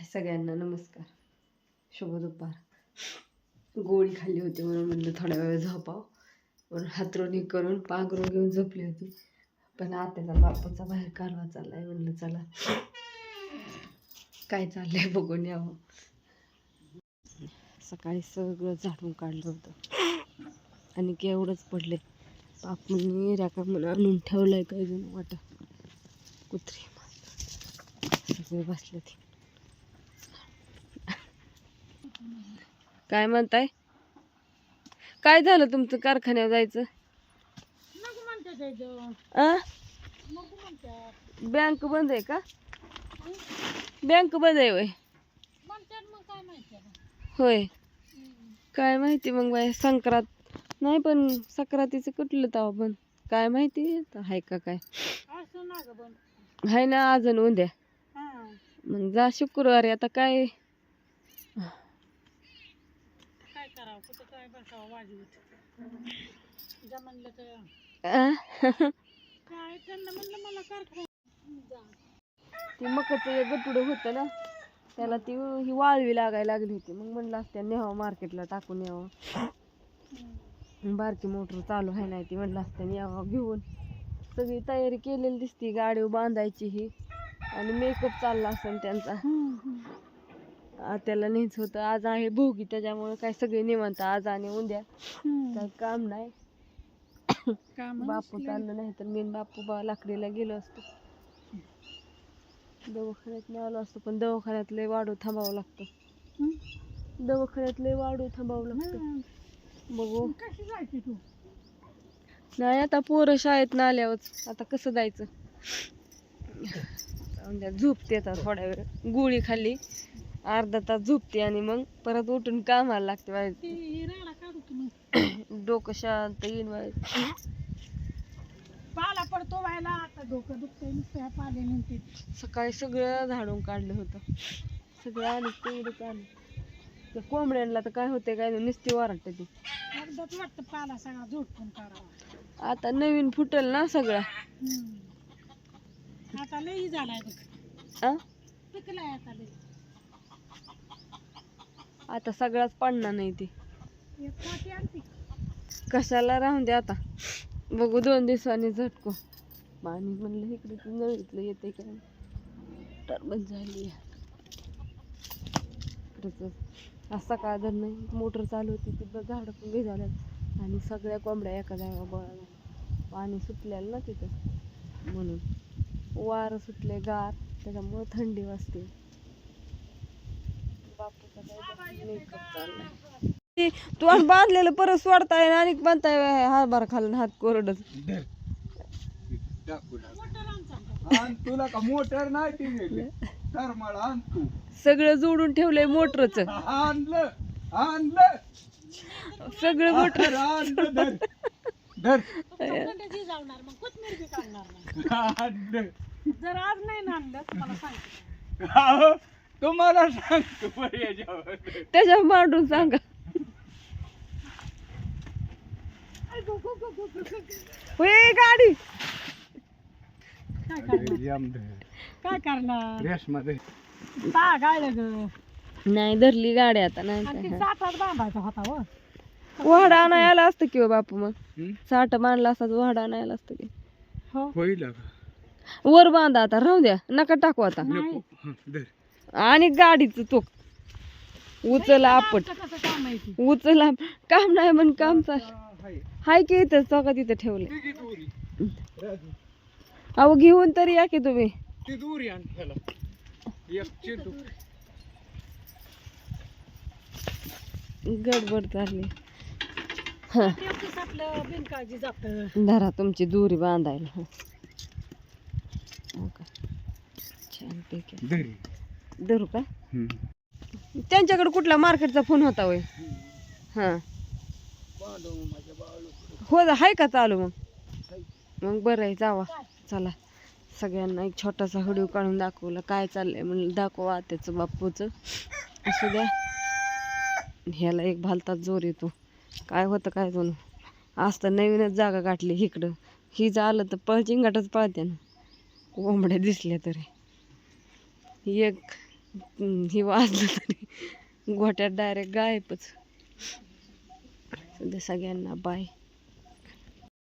हाय सगळ्यांना नमस्कार. शुभ दुपार. गोळी खाल्ली होती म्हणून म्हणलं थोड्या वेळ झोपाव. म्हणून हातरोणी करून पांघरून घेऊन झोपली होती. पण आत्याचा बापूचा बाहेर कारवा चाललाय. म्हणलं चला काय चाललंय बघून यावं. सकाळी सगळं झाडून काढलं होतं. आणि केवढंच पडले बापूंनी राखा म्हणून आणून ठेवलंय काय जण वाटा? कुत्री सगळे बसले ती काय म्हणताय? काय झालं तुमचं कारखान्यावर जायचं? आ? बँक बंद आहे का? बँक बंद आहे होय. होय. काय माहिती मग बाय संक्रांत. नाही पण संक्रांतीचं कुठलं तवा पण? काय माहिती? आहे का काय? आहे ना अजून उद्या. मग जा शुक्रवारी. आता काय काय करावं कुठं काय बसावं वाजवत जमनलं तर. आ? काय त्यांना म्हणलं मला कारखाना जा. ते मकाचं गटुडं होतं ना त्याला ती ही वाळवी लागायला लागली होती. मग म्हणलं असत्या न्यावं मार्केटला टाकून यावं. बारकी मोटर चालू आहे नाही ती म्हणलं असत्या न्यावं घेऊन. सगळी तयारी केलेली दिसती गाडी बांधायची ही. आणि मेकअप चालला असेल त्यांचा. त्याला नेच होतं. आज आहे भोगी त्याच्यामुळे काय सगळे निवांत आज आणि उद्या. काय काम नाही. बापू चाललं नाही तर मी बापू बा लाकडीला गेलो असतो. दवाखान्यात आलो असतो पण दवाखान्यात लय वाढू थांबावं लागतं. दवाखान्यात लय वाढू थांबावं लागतं. बघू. तू? नाही आता पोरं शाळेत ना आल्यावर आता कसं जायचं? झोपते आता थोड्या वेळ. गोळी खाल्ली. अर्धा तास झोपते आणि मग परत उठून कामाला लागते मग. डोकं शांत येईन माझ्या. पाला पडतो व्हायला आता डोकं दुखतंय नुसतं ह्या पाल्याने ते सकाळी सगळं झाडून काढलं होतं. सगळं आलं तेवढं आलं त्या कोंबड्यांना तर काय होते काय नुसती वारटते ती. एकदाच वाटतं पाला सगळा झोटपून काढावा आता नवीन फुटल ना सगळा. आता लई झालाय बघ? पिकलाय आता लई. आता सगळाच पडणार नाही ती. कशाला राहून दे आता. बघू दोन दिवसांनी झटको. पाणी म्हणलं इकडे नळीतलं येते काय तर बंद झाली. आज सकाळ जर नाही मोटर चालू होती तिथं झाडं पण भिजाल्यात आणि सगळ्या कोंबड्या एका जागा गोळा पाणी सुटलेलं ना तिथं. म्हणून वारं सुटले गार त्याच्यामुळं थंडी वाजते बापूचा काय मेकअप चाललाय तू आणि बांधलेलं परत सोडताय आणि बांधताय हात बार खालून हात कोरडच आण तुला का मोटर नाही ती नेली तर मला आण तू. सगळं जोडून ठेवलंय मोटरच. आणलं आणलं. सगळं मोटर. आणलं धर. जर आज नाही ना आणलं मला सांग तुम्हाला सांगतो बरं याच्यावर त्याच्या मांडून सांगा. होय गाडी. काय करणार? काय करणार? रेसमध्ये ता गायलं ग. नाही धरली गाडी आता नाही आणि. ती साठात बांधायचा होता व वाडा आणायला आला असतं किंवा बापू मग? हं? साठ बांधला असता वाडा आणायला असतं की. हो. होईल का वर बांधा आता राहू द्या नका टाकू आता. नाही. हं, धर आणि गाडीचं चोक उचला आपट. ती? उचला काम नाही म्हण काम चाल हाय. हाय की इथं चौकात इथं ठेवले. ती अहो घेऊन तरी या की तुम्ही. ती दोरी आण त्याला एक चिंटू. गडबड चालली. हा. धरा तुमची दोरी बांधायला. हं. हो का? छानपैकी धरी का. त्यांच्याकडे कुठला मार्केटचा फोन होता होय? हां. हो आहे का चालू मग? मग बरं आहे जावा. चला. सगळ्यांना एक छोटासा व्हिडिओ काढून दाखवला. काय चाललंय म्हणलं दाखवा त्याचं बापूचं असू द्या. ह्याला एक भालतात जोर येतो. काय होतं काय जणू आज तर नवीनच जागा गाठली इकडं. ही झालं तर पळचिंगाटच पळते ना. कोंबड्या दिसल्या तरी. एक हे वाजलं तरी. गोट्यात डायरेक्ट गायबच. सध्या सगळ्यांना बाय.